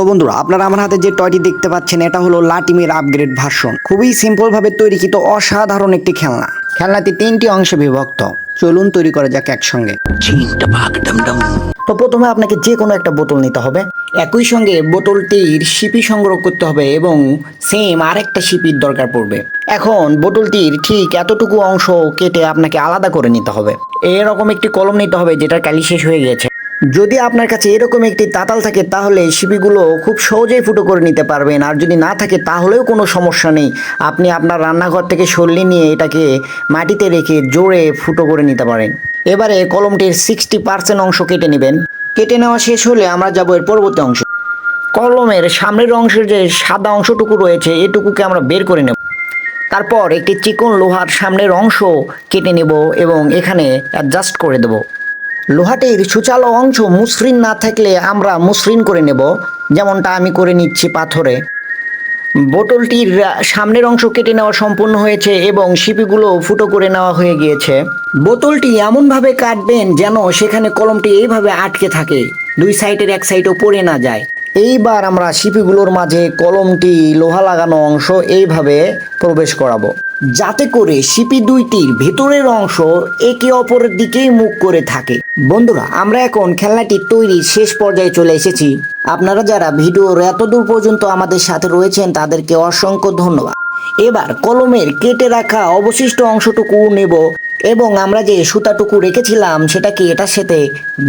তো বন্ধুরা আপনারা আমার হাতে যে টয়টি দেখতে পাচ্ছেন এটা হলো লাটিমের আপগ্রেড ভার্সন খুবই সিম্পল ভাবে তৈরিকৃত অসাধারণ একটি খেলনা। খেলনাটি তিনটি অংশে বিভক্ত। চলুন তৈরি করা যাক একসঙ্গে। তো প্রথমে আপনাকে যে কোনো একটা বোতল নিতে হবে। একই সঙ্গে বোতলটির শিপি সংগ্রহ করতে হবে এবং সেম আরেকটা শিপির দরকার পড়বে। এখন বোতলটির ঠিক এতটুকু অংশ কেটে আপনাকে আলাদা করে নিতে হবে। এরকম একটি কলম নিতে হবে যেটার কালি শেষ হয়ে গেছে যদি আপনার কাছে এরকম একটি তাতাল থাকে, তাহলে শিপিগুলো খুব সহজেই ফুটো করে নিতে পারবেন। আর যদি না থাকে, তাহলেও কোনো সমস্যা নেই। আপনি আপনার রান্নাঘর থেকে সরলি নিয়ে এটাকে মাটিতে রেখে জোরে ফুটো করে নিতে পারেন। এবারে কলমটির সিক্সটি পার্সেন্ট অংশ কেটে নেবেন। কেটে নেওয়া শেষ হলে আমরা যাব এর পরবর্তী অংশ। কলমের সামনের অংশের যে সাদা অংশটুকু রয়েছে, এটুকুকে আমরা বের করে নেব। তারপর একটি চিকন লোহার সামনের অংশ কেটে নেব এবং এখানে অ্যাডজাস্ট করে দেব। লোহাটির সুচালো অংশ মসৃণ না থাকলে আমরা মসৃণ করে নেব। যেমনটা আমি করে নিচ্ছি পাথরে। বোতলটির সামনের অংশ কেটে নেওয়া সম্পূর্ণ হয়েছে এবং শিপিগুলো ফুটো করে নেওয়া হয়ে গিয়েছে। বোতলটি এমনভাবে কাটবেন যেন সেখানে কলমটি এইভাবে আটকে থাকে, দুই সাইডের এক সাইডও পড়ে না যায়। এইবার আমরা শিপিগুলোর মাঝে কলমটি লোহা লাগানো অংশ এইভাবে প্রবেশ করাবো। যাতে করে শিপি দুইটির ভেতরের অংশ একে অপরের দিকেই মুখ করে থাকে। বন্ধুরা, আমরা এখন খেলনাটি তৈরির শেষ পর্যায়ে চলে এসেছি। আপনারা যারা ভিডিওর এতদূর পর্যন্ত আমাদের সাথে রয়েছেন, তাদেরকে অসংখ্য ধন্যবাদ। এবার কলমের কেটে রাখা অবশিষ্ট অংশটুকু নেব এবং আমরা যে সুতাটুকু রেখেছিলাম, সেটাকে এটার সাথে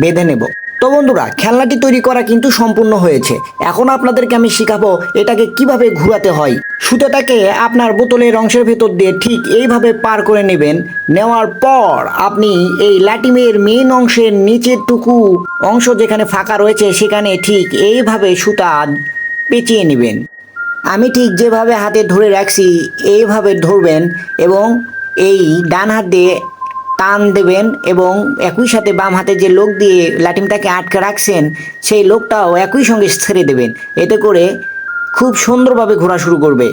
বেঁধে নেব। তো বন্ধুরা, খেলনাটি তৈরি করা কিন্তু সম্পূর্ণ হয়েছে। এখন আপনাদেরকে আমি শেখাবো এটাকে কীভাবে ঘোরাতে হয়। সুতোটাকে আপনার বোতলের অংশের ভেতর দিয়ে ঠিক এইভাবে পার করে নেবেন। নেওয়ার পর আপনি এই লাটিমের মেন অংশের নিচের টুকু অংশ যেখানে ফাঁকা রয়েছে, সেখানে ঠিক এইভাবে সুতা পেঁচিয়ে নেবেন। আমি ঠিক যেভাবে হাতে ধরে রাখছি, এইভাবে ধরবেন এবং এই ডান হাত দিয়ে টান দেবেন এবং একই সাথে বাম হাতে যে লোক দিয়ে লাটিমটাকে আটকে রাখছেন, সেই লোকটাও একই সঙ্গে ছেড়ে দেবেন। এতে করে খুব সুন্দরভাবে ঘোরা শুরু করবে।